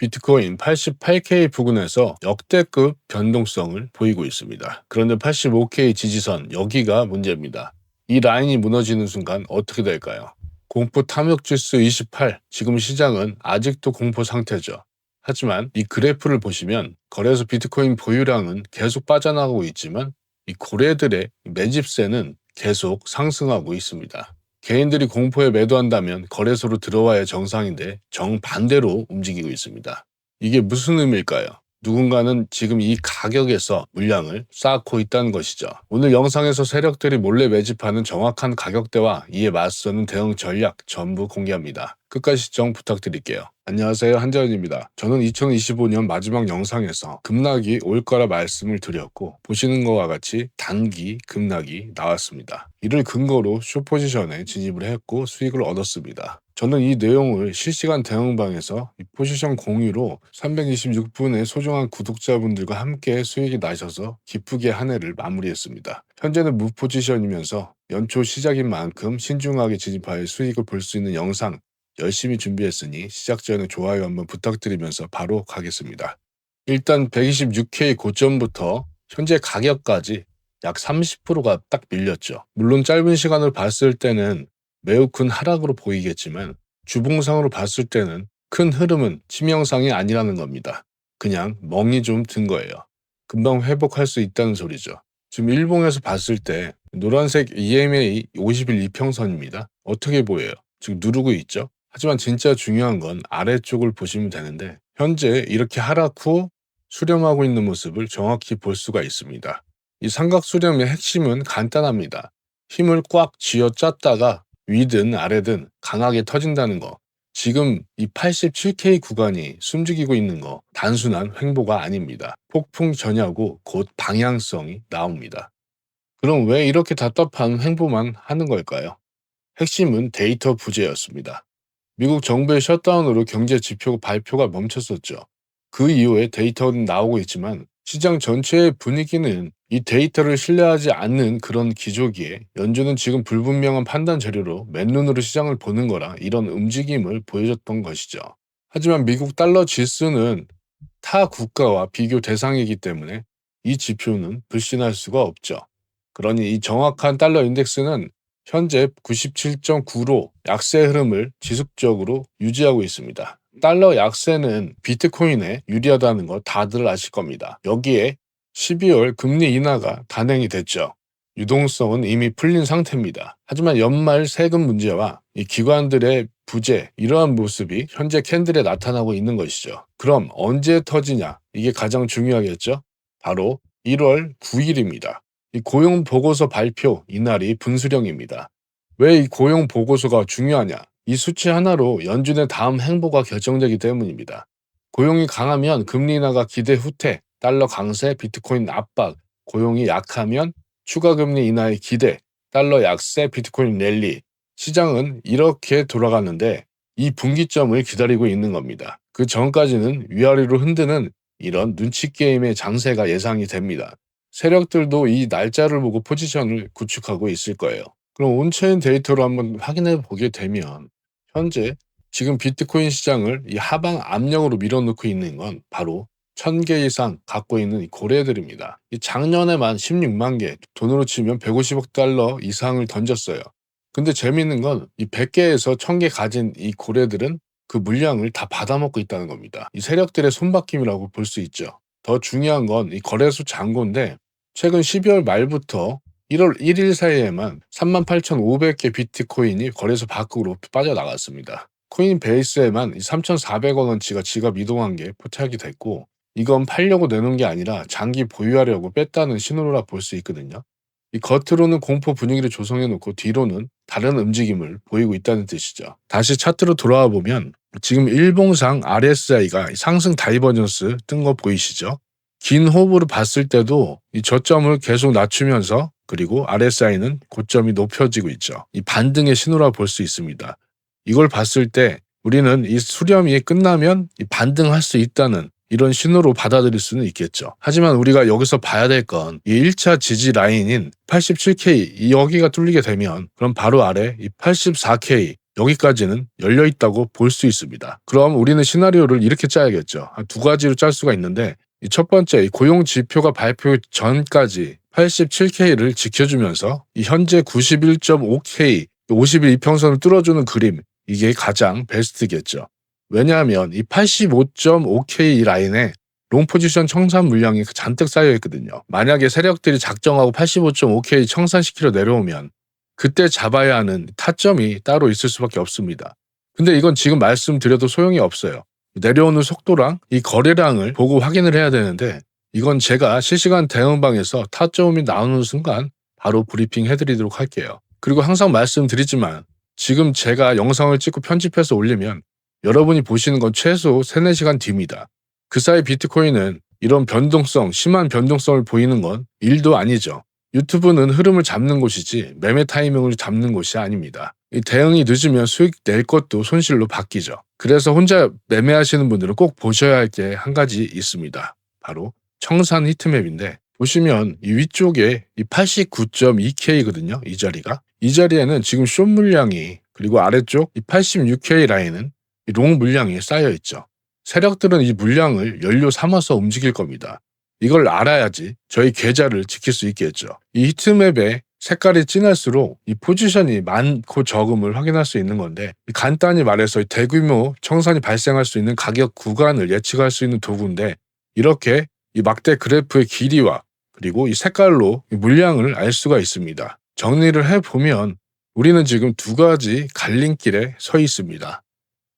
비트코인 88K 부근에서 역대급 변동성을 보이고 있습니다. 그런데 85K 지지선 여기가 문제입니다. 이 라인이 무너지는 순간 어떻게 될까요? 공포 탐욕 지수 28 지금 시장은 아직도 공포 상태죠. 하지만 이 그래프를 보시면 거래소 비트코인 보유량은 계속 빠져나가고 있지만 이 고래들의 매집세는 계속 상승하고 있습니다. 개인들이 공포에 매도한다면 거래소로 들어와야 정상인데 정반대로 움직이고 있습니다. 이게 무슨 의미일까요? 누군가는 지금 이 가격에서 물량을 쌓고 있다는 것이죠. 오늘 영상에서 세력들이 몰래 매집하는 정확한 가격대와 이에 맞서는 대응 전략 전부 공개합니다. 끝까지 시청 부탁드릴게요. 안녕하세요 한재현입니다. 저는 2025년 마지막 영상에서 급락이 올 거라 말씀을 드렸고 보시는 것과 같이 단기 급락이 나왔습니다. 이를 근거로 쇼포지션에 진입을 했고 수익을 얻었습니다. 저는 이 내용을 실시간 대응방에서 포지션 공유로 326분의 소중한 구독자분들과 함께 수익이 나셔서 기쁘게 한 해를 마무리했습니다. 현재는 무포지션이면서 연초 시작인 만큼 신중하게 진입하여 수익을 볼 수 있는 영상 열심히 준비했으니 시작 전에 좋아요 한번 부탁드리면서 바로 가겠습니다. 일단 126K 고점부터 현재 가격까지 약 30%가 딱 밀렸죠. 물론 짧은 시간을 봤을 때는 매우 큰 하락으로 보이겠지만 주봉상으로 봤을 때는 큰 흐름은 치명상이 아니라는 겁니다. 그냥 멍이 좀 든 거예요. 금방 회복할 수 있다는 소리죠. 지금 일봉에서 봤을 때 노란색 EMA 50일 이평선입니다. 어떻게 보여요? 지금 누르고 있죠? 하지만 진짜 중요한 건 아래쪽을 보시면 되는데 현재 이렇게 하락 후 수렴하고 있는 모습을 정확히 볼 수가 있습니다. 이 삼각 수렴의 핵심은 간단합니다. 힘을 꽉 쥐어 짰다가 위든 아래든 강하게 터진다는 거. 지금 이 87K 구간이 숨죽이고 있는 거 단순한 횡보가 아닙니다. 폭풍 전야고 곧 방향성이 나옵니다. 그럼 왜 이렇게 답답한 횡보만 하는 걸까요? 핵심은 데이터 부재였습니다. 미국 정부의 셧다운으로 경제 지표 발표가 멈췄었죠. 그 이후에 데이터는 나오고 있지만 시장 전체의 분위기는 이 데이터를 신뢰하지 않는 그런 기조기에 연준은 지금 불분명한 판단 재료로 맨눈으로 시장을 보는 거라 이런 움직임을 보여줬던 것이죠. 하지만 미국 달러 지수는 타 국가와 비교 대상이기 때문에 이 지표는 불신할 수가 없죠. 그러니 이 정확한 달러 인덱스는 현재 97.9로 약세 흐름을 지속적으로 유지하고 있습니다. 달러 약세는 비트코인에 유리하다는 거 다들 아실 겁니다. 여기에 12월 금리 인하가 단행이 됐죠. 유동성은 이미 풀린 상태입니다. 하지만 연말 세금 문제와 이 기관들의 부재 이러한 모습이 현재 캔들에 나타나고 있는 것이죠. 그럼 언제 터지냐? 이게 가장 중요하겠죠? 바로 1월 9일입니다. 이 고용 보고서 발표 이날이 분수령입니다. 왜 이 고용 보고서가 중요하냐? 이 수치 하나로 연준의 다음 행보가 결정되기 때문입니다. 고용이 강하면 금리 인하가 기대 후퇴, 달러 강세, 비트코인 압박, 고용이 약하면 추가 금리 인하의 기대, 달러 약세, 비트코인 랠리. 시장은 이렇게 돌아가는데 이 분기점을 기다리고 있는 겁니다. 그 전까지는 위아래로 흔드는 이런 눈치 게임의 장세가 예상이 됩니다. 세력들도 이 날짜를 보고 포지션을 구축하고 있을 거예요. 그럼 온체인 데이터로 한번 확인해 보게 되면 현재 지금 비트코인 시장을 이 하방 압력으로 밀어넣고 있는 건 바로 1000개 이상 갖고 있는 이 고래들입니다. 이 작년에만 16만 개, 돈으로 치면 150억 달러 이상을 던졌어요. 근데 재미있는 건 이 100개에서 1000개 가진 이 고래들은 그 물량을 다 받아먹고 있다는 겁니다. 이 세력들의 손바뀜이라고 볼 수 있죠. 더 중요한 건 이 거래소 잔고인데 최근 12월 말부터 1월 1일 사이에만 38,500개 비트코인이 거래소 밖으로 빠져나갔습니다. 코인 베이스에만 3,400원 원치가 지갑 이동한 게 포착이 됐고 이건 팔려고 내놓은 게 아니라 장기 보유하려고 뺐다는 신호라 볼 수 있거든요. 이 겉으로는 공포 분위기를 조성해 놓고 뒤로는 다른 움직임을 보이고 있다는 뜻이죠. 다시 차트로 돌아와 보면 지금 일봉상 RSI가 상승 다이버전스 뜬 거 보이시죠? 긴 호흡으로 봤을 때도 이 저점을 계속 낮추면서 그리고 RSI는 고점이 높여지고 있죠. 이 반등의 신호라 볼 수 있습니다. 이걸 봤을 때 우리는 이 수렴이 끝나면 이 반등할 수 있다는 이런 신호로 받아들일 수는 있겠죠. 하지만 우리가 여기서 봐야 될 건 이 1차 지지 라인인 87K 이 여기가 뚫리게 되면 그럼 바로 아래 이 84K 여기까지는 열려 있다고 볼 수 있습니다. 그럼 우리는 시나리오를 이렇게 짜야겠죠. 한두 가지로 짤 수가 있는데 이 첫 번째 이 고용 지표가 발표 전까지 87K를 지켜주면서 이 현재 91.5K 51 이평선을 뚫어주는 그림 이게 가장 베스트겠죠. 왜냐하면 이 85.5K 라인에 롱 포지션 청산 물량이 잔뜩 쌓여 있거든요. 만약에 세력들이 작정하고 85.5K 청산시키러 내려오면 그때 잡아야 하는 타점이 따로 있을 수밖에 없습니다. 근데 이건 지금 말씀드려도 소용이 없어요. 내려오는 속도랑 이 거래량을 보고 확인을 해야 되는데 이건 제가 실시간 대응방에서 타점이 나오는 순간 바로 브리핑 해드리도록 할게요. 그리고 항상 말씀드리지만 지금 제가 영상을 찍고 편집해서 올리면 여러분이 보시는 건 최소 3, 4시간 뒤입니다. 그 사이 비트코인은 이런 변동성, 심한 변동성을 보이는 건 일도 아니죠. 유튜브는 흐름을 잡는 곳이지 매매 타이밍을 잡는 곳이 아닙니다. 이 대응이 늦으면 수익 낼 것도 손실로 바뀌죠. 그래서 혼자 매매하시는 분들은 꼭 보셔야 할 게 한 가지 있습니다. 바로 청산 히트맵인데 보시면 이 위쪽에 이 89.2K거든요. 이 자리가. 이 자리에는 지금 숏 물량이 그리고 아래쪽 이 86K 라인은 이 롱 물량이 쌓여 있죠. 세력들은 이 물량을 연료 삼아서 움직일 겁니다. 이걸 알아야지 저희 계좌를 지킬 수 있겠죠. 이 히트맵에 색깔이 진할수록 이 포지션이 많고 적음을 확인할 수 있는 건데 간단히 말해서 대규모 청산이 발생할 수 있는 가격 구간을 예측할 수 있는 도구인데 이렇게 이 막대 그래프의 길이와 그리고 이 색깔로 이 물량을 알 수가 있습니다. 정리를 해보면 우리는 지금 두 가지 갈림길에 서 있습니다.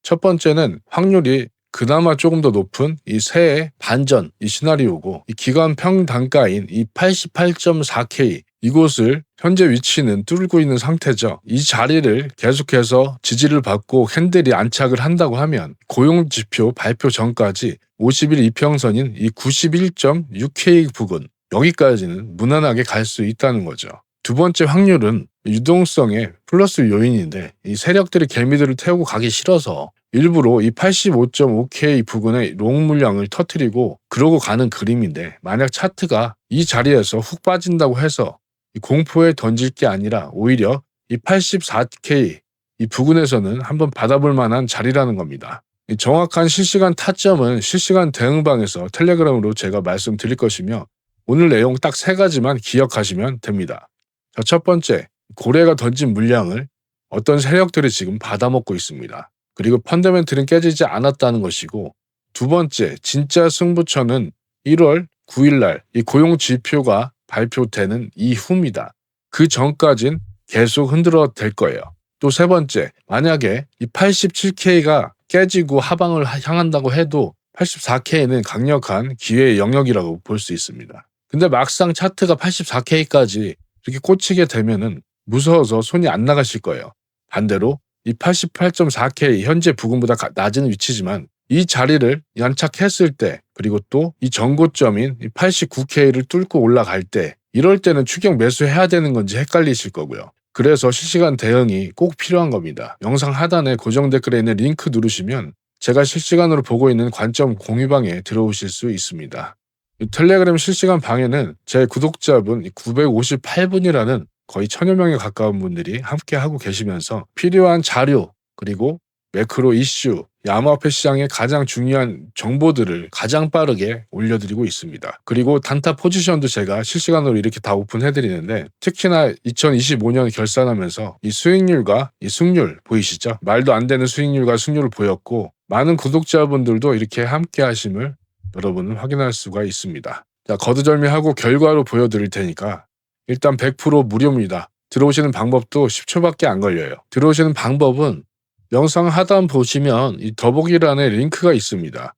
첫 번째는 확률이 그나마 조금 더 높은 이 새해 반전 이 시나리오고 이 기간 평단가인 이 88.4K 이곳을 현재 위치는 뚫고 있는 상태죠. 이 자리를 계속해서 지지를 받고 캔들이 안착을 한다고 하면 고용지표 발표 전까지 50일 이평선인 이 91.6K 부근 여기까지는 무난하게 갈 수 있다는 거죠. 두 번째 확률은 유동성의 플러스 요인인데 이 세력들이 개미들을 태우고 가기 싫어서 일부러 이 85.5K 부근의 롱 물량을 터트리고 그러고 가는 그림인데 만약 차트가 이 자리에서 훅 빠진다고 해서 이 공포에 던질 게 아니라 오히려 이 84K 이 부근에서는 한번 받아볼 만한 자리라는 겁니다. 정확한 실시간 타점은 실시간 대응방에서 텔레그램으로 제가 말씀드릴 것이며 오늘 내용 딱 세 가지만 기억하시면 됩니다. 자, 첫 번째, 고래가 던진 물량을 어떤 세력들이 지금 받아먹고 있습니다. 그리고 펀더멘틀은 깨지지 않았다는 것이고 두 번째, 진짜 승부처는 1월 9일 날 이 고용 지표가 발표되는 이후입니다. 그 전까진 계속 흔들어 댈 거예요. 또 세 번째, 만약에 이 87K가 깨지고 하방을 향한다고 해도 84K는 강력한 기회의 영역이라고 볼 수 있습니다. 근데 막상 차트가 84K까지 이렇게 꽂히게 되면은 무서워서 손이 안 나가실 거예요. 반대로 이 88.4K 현재 부근보다 낮은 위치지만 이 자리를 연착했을 때 그리고 또 이 전고점인 89K를 뚫고 올라갈 때 이럴 때는 추격 매수해야 되는 건지 헷갈리실 거고요. 그래서 실시간 대응이 꼭 필요한 겁니다. 영상 하단에 고정 댓글에 있는 링크 누르시면 제가 실시간으로 보고 있는 관점 공유방에 들어오실 수 있습니다. 텔레그램 실시간 방에는 제 구독자분 958분이라는 거의 천여 명에 가까운 분들이 함께 하고 계시면서 필요한 자료 그리고 매크로 이슈, 야마화폐 시장의 가장 중요한 정보들을 가장 빠르게 올려드리고 있습니다. 그리고 단타 포지션도 제가 실시간으로 이렇게 다 오픈해드리는데 특히나 2025년 결산하면서 이 수익률과 이 승률 보이시죠? 말도 안 되는 수익률과 승률을 보였고 많은 구독자분들도 이렇게 함께 하심을 여러분은 확인할 수가 있습니다. 자, 거두절미하고 결과로 보여드릴 테니까 일단 100% 무료입니다. 들어오시는 방법도 10초밖에 안 걸려요. 들어오시는 방법은 영상 하단 보시면 이 더보기란에 링크가 있습니다.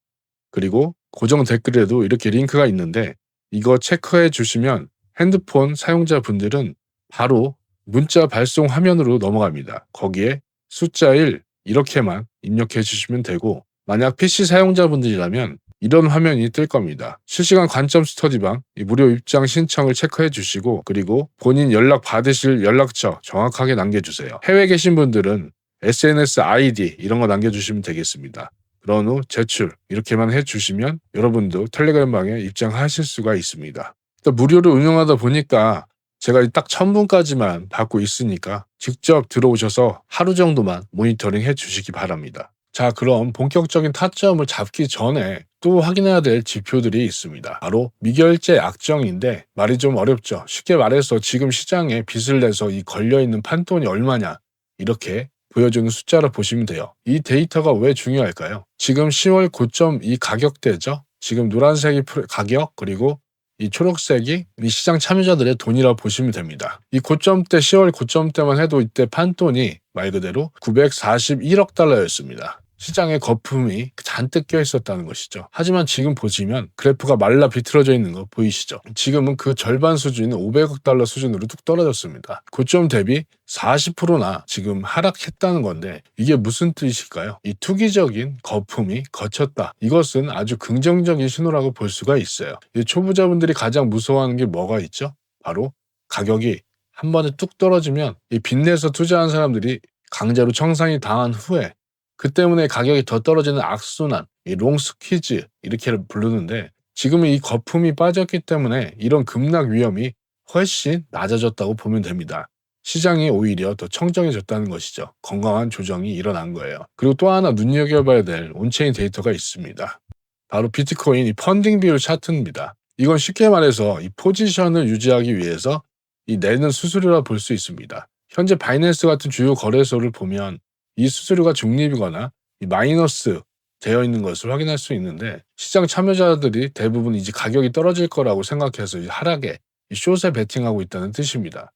그리고 고정 댓글에도 이렇게 링크가 있는데 이거 체크해 주시면 핸드폰 사용자분들은 바로 문자 발송 화면으로 넘어갑니다. 거기에 숫자 1 이렇게만 입력해 주시면 되고 만약 PC 사용자분들이라면 이런 화면이 뜰 겁니다. 실시간 관점 스터디방 무료 입장 신청을 체크해 주시고 그리고 본인 연락 받으실 연락처 정확하게 남겨주세요. 해외 계신 분들은 SNS 아이디 이런 거 남겨주시면 되겠습니다. 그런 후 제출 이렇게만 해주시면 여러분도 텔레그램방에 입장하실 수가 있습니다. 무료로 운영하다 보니까 제가 딱 1000분까지만 받고 있으니까 직접 들어오셔서 하루 정도만 모니터링 해 주시기 바랍니다. 자, 그럼 본격적인 타점을 잡기 전에 또 확인해야 될 지표들이 있습니다. 바로 미결제 약정인데 말이 좀 어렵죠. 쉽게 말해서 지금 시장에 빚을 내서 이 걸려있는 판돈이 얼마냐 이렇게 보여주는 숫자를 보시면 돼요. 이 데이터가 왜 중요할까요? 지금 10월 고점 이 가격대죠. 지금 노란색이 가격 그리고 이 초록색이 이 시장 참여자들의 돈이라고 보시면 됩니다. 이 고점 때 10월 고점 때만 해도 이때 판돈이 말 그대로 941억 달러였습니다. 시장에 거품이 잔뜩 껴 있었다는 것이죠. 하지만 지금 보시면 그래프가 말라 비틀어져 있는 거 보이시죠? 지금은 그 절반 수준인 500억 달러 수준으로 뚝 떨어졌습니다. 고점 대비 40%나 지금 하락했다는 건데 이게 무슨 뜻일까요? 이 투기적인 거품이 거쳤다. 이것은 아주 긍정적인 신호라고 볼 수가 있어요. 이 초보자분들이 가장 무서워하는 게 뭐가 있죠? 바로 가격이 한 번에 뚝 떨어지면 이 빚내서 투자한 사람들이 강제로 청산이 당한 후에 그 때문에 가격이 더 떨어지는 악순환, 이 롱스퀴즈 이렇게 부르는데 지금은 이 거품이 빠졌기 때문에 이런 급락 위험이 훨씬 낮아졌다고 보면 됩니다. 시장이 오히려 더 청정해졌다는 것이죠. 건강한 조정이 일어난 거예요. 그리고 또 하나 눈여겨봐야 될 온체인 데이터가 있습니다. 바로 비트코인 이 펀딩 비율 차트입니다. 이건 쉽게 말해서 이 포지션을 유지하기 위해서 이 내는 수수료라 볼 수 있습니다. 현재 바이낸스 같은 주요 거래소를 보면 이 수수료가 중립이거나 이 마이너스 되어 있는 것을 확인할 수 있는데 시장 참여자들이 대부분 이제 가격이 떨어질 거라고 생각해서 이 하락에 이 숏에 베팅하고 있다는 뜻입니다.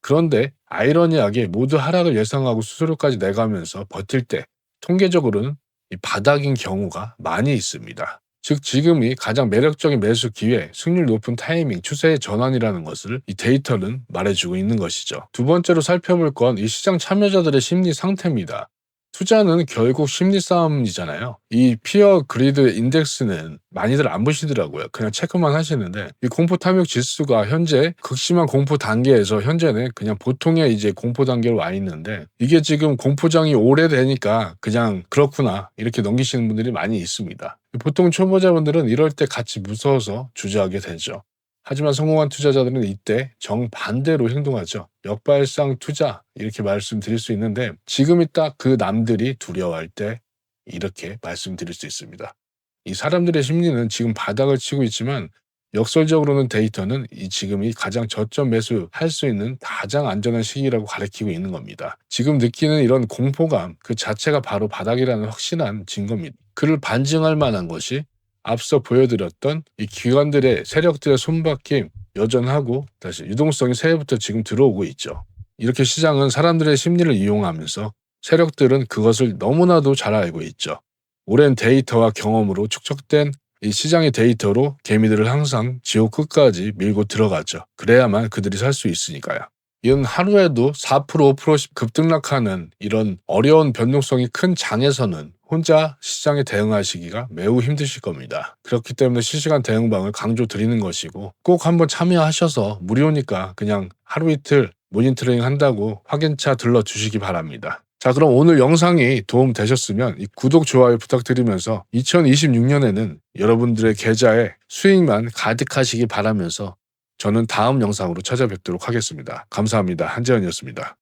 그런데 아이러니하게 모두 하락을 예상하고 수수료까지 내가면서 버틸 때 통계적으로는 이 바닥인 경우가 많이 있습니다. 즉 지금이 가장 매력적인 매수 기회, 승률 높은 타이밍, 추세의 전환이라는 것을 이 데이터는 말해주고 있는 것이죠. 두 번째로 살펴볼 건 이 시장 참여자들의 심리 상태입니다. 투자는 결국 심리 싸움이잖아요. 이 피어 그리드 인덱스는 많이들 안 보시더라고요. 그냥 체크만 하시는데 이 공포 탐욕 지수가 현재 극심한 공포 단계에서 현재는 그냥 보통의 이제 공포 단계로 와 있는데 이게 지금 공포장이 오래되니까 그냥 그렇구나 이렇게 넘기시는 분들이 많이 있습니다. 보통 초보자분들은 이럴 때 같이 무서워서 주저하게 되죠. 하지만 성공한 투자자들은 이때 정반대로 행동하죠. 역발상 투자 이렇게 말씀드릴 수 있는데 지금이 딱 그 남들이 두려워할 때 이렇게 말씀드릴 수 있습니다. 이 사람들의 심리는 지금 바닥을 치고 있지만 역설적으로는 데이터는 이 지금이 가장 저점 매수할 수 있는 가장 안전한 시기라고 가리키고 있는 겁니다. 지금 느끼는 이런 공포감 그 자체가 바로 바닥이라는 확신한 증거입니다. 그를 반증할 만한 것이 앞서 보여드렸던 이 기관들의 세력들의 손바뀜 여전하고 다시 유동성이 새해부터 지금 들어오고 있죠. 이렇게 시장은 사람들의 심리를 이용하면서 세력들은 그것을 너무나도 잘 알고 있죠. 오랜 데이터와 경험으로 축적된 이 시장의 데이터로 개미들을 항상 지옥 끝까지 밀고 들어가죠. 그래야만 그들이 살 수 있으니까요. 이건 하루에도 4% 5%씩 급등락하는 이런 어려운 변동성이 큰 장에서는 혼자 시장에 대응하시기가 매우 힘드실 겁니다. 그렇기 때문에 실시간 대응방을 강조 드리는 것이고 꼭 한번 참여하셔서 무료니까 그냥 하루 이틀 모니터링 한다고 확인차 들러주시기 바랍니다. 자 그럼 오늘 영상이 도움 되셨으면 이 구독, 좋아요 부탁드리면서 2026년에는 여러분들의 계좌에 수익만 가득하시기 바라면서 저는 다음 영상으로 찾아뵙도록 하겠습니다. 감사합니다. 한재현이었습니다.